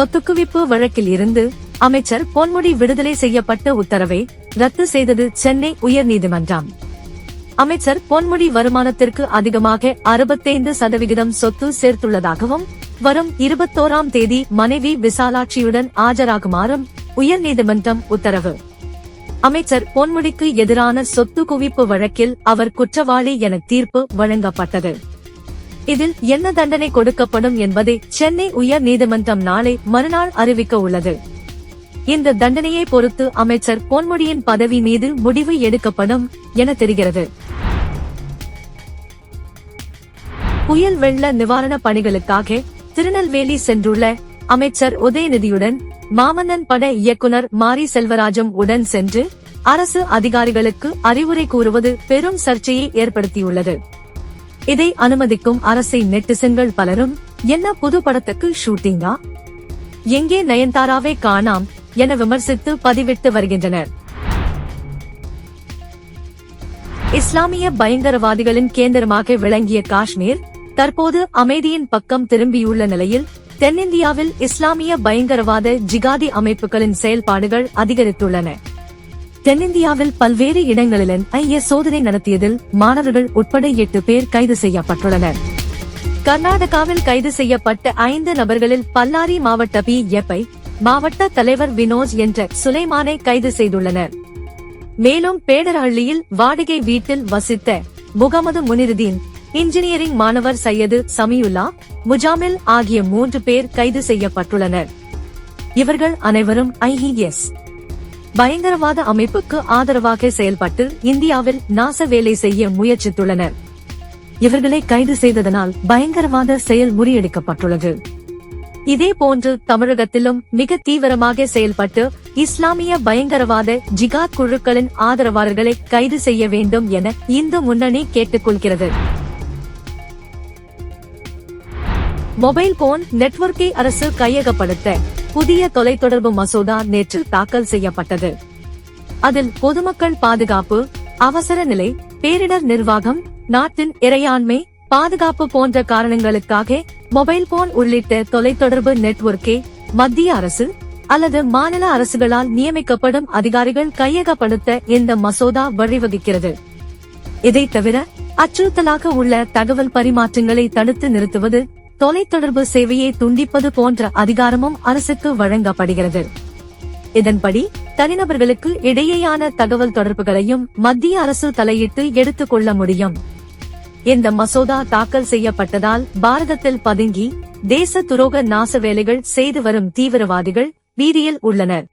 சொத்துக்குவிப்பு வழக்கில் இருந்து அமைச்சர் பொன்முடி விடுதலை செய்யப்பட்ட உத்தரவை ரத்து செய்தது சென்னை உயர்நீதிமன்றம். அமைச்சர் பொன்முடி வருமானத்திற்கு அதிகமாக அறுபத்தைந்து சதவிகிதம் சொத்து சேர்த்துள்ளதாகவும் வரும் இருபத்தோராம் தேதி மனைவி விசாலாட்சியுடன் ஆஜராகுமாறும் உயர்நீதிமன்றம் உத்தரவு. அமைச்சர் பொன்முடிக்கு எதிரான சொத்து குவிப்பு வழக்கில் அவர் குற்றவாளி என தீர்ப்பு வழங்கப்பட்டது. இதில் என்ன தண்டனை கொடுக்கப்படும் என்பதை சென்னை உயர் நீதிமன்றம் நாளை மறுநாள் அறிவிக்க உள்ளது. இந்த தண்டனையை பொறுத்து அமைச்சர் பொன்முடியின் பதவி மீது முடிவு எடுக்கப்படும் என தெரிகிறது. புயல் வெள்ள நிவாரண பணிகளுக்காக திருநெல்வேலி சென்றுள்ள அமைச்சர் உதயநிதியுடன் மாமன்னன் பட இயக்குனர் மாரி செல்வராஜும் உடன் சென்று அரசு அதிகாரிகளுக்கு அறிவுரை கூறுவது பெரும் சர்ச்சையை ஏற்படுத்தியுள்ளது. இதை அனுமதிக்கும் அரசை நெட்டிசன்கள் பலரும் என்ன புது படத்துக்கு ஷூட்டிங்கா? எங்கே நயன்தாராவை காணாம் என விமர்சித்து பதிவிட்டு வருகின்றனர். இஸ்லாமிய பயங்கரவாதிகளின் கேந்திரமாக விளங்கிய காஷ்மீர் தற்போது அமைதியின் பக்கம் திரும்பியுள்ள நிலையில் தென்னிந்தியாவில் இஸ்லாமிய பயங்கரவாத ஜிகாதி அமைப்புகளின் செயல்பாடுகள் அதிகரித்துள்ளன. தென்னிந்தியாவில் பல்வேறு இடங்களிலும் ஐஎஸ் சோதனை நடத்தியதில் மாணவர்கள் உட்பட எட்டு பேர் கைது செய்யப்பட்டுள்ளனர். கர்நாடகாவில் கைது செய்யப்பட்ட ஐந்து நபர்களில் பல்லாரி மாவட்ட பி. எப்ஐ மாவட்ட தலைவர் வினோஜ் என்ற சுலைமானை கைது செய்துள்ளனர். மேலும் பேடரஹள்ளியில் வாடகை வீட்டில் வசித்த முகமது முனிருதீன் இன்ஜினியரிங் மாணவர் சையது சமியுல்லா முஜாமில் ஆகிய மூன்று பேர் கைது செய்யப்பட்டுள்ளனர். இவர்கள் அனைவரும் ஐஇஎஸ் பயங்கரவாத அமைப்புக்கு ஆதரவாக செயல்பட்டு இந்தியாவில் நாச வேலை செய்ய முயற்சித்துள்ளனர். இவர்களை கைது செய்ததனால் பயங்கரவாத செயல் முறியடிக்கப்பட்டுள்ளது. இதேபோன்று தமிழகத்திலும் மிக தீவிரமாக செயல்பட்டு இஸ்லாமிய பயங்கரவாத ஜிகாத் குழுக்களின் ஆதரவாளர்களை கைது செய்ய வேண்டும் என இந்து முன்னணி கேட்டுக்கொள்கிறது. மொபைல் போன் நெட்வொர்க்கை அரசு கையகப்படுத்த புதிய தொலைத்தொடர்பு மசோதா நேற்று தாக்கல் செய்யப்பட்டது. அதில் பொதுமக்கள் பாதுகாப்பு அவசர நிலை பேரிடர் நிர்வாகம் நாட்டின் இறையாண்மை பாதுகாப்பு போன்ற காரணங்களுக்காக மொபைல் போன் உள்ளிட்ட தொலைத்தொடர்பு நெட்வொர்க்கே மத்திய அரசு அல்லது மாநில அரசுகளால் நியமிக்கப்படும் அதிகாரிகள் கையகப்படுத்த இந்த மசோதா வழிவகுக்கிறது. இதை தவிர அச்சுறுத்தலாக உள்ள தகவல் பரிமாற்றங்களை தடுத்து நிறுத்துவது தொலைத்தொடர்பு சேவையை துண்டிப்பது போன்ற அதிகாரமும் அரசுக்கு வழங்கப்படுகிறது. இதன்படி தனிநபர்களுக்கு இடையேயான தகவல் தொடர்புகளையும் மத்திய அரசு தலையிட்டு எடுத்துக் கொள்ள முடியும். இந்த மசோதா தாக்கல் செய்யப்பட்டதால் பாரதத்தில் பதுங்கி தேச துரோக நாச வேலைகள் செய்து வரும் தீவிரவாதிகள் வீதியில் உள்ளனர்.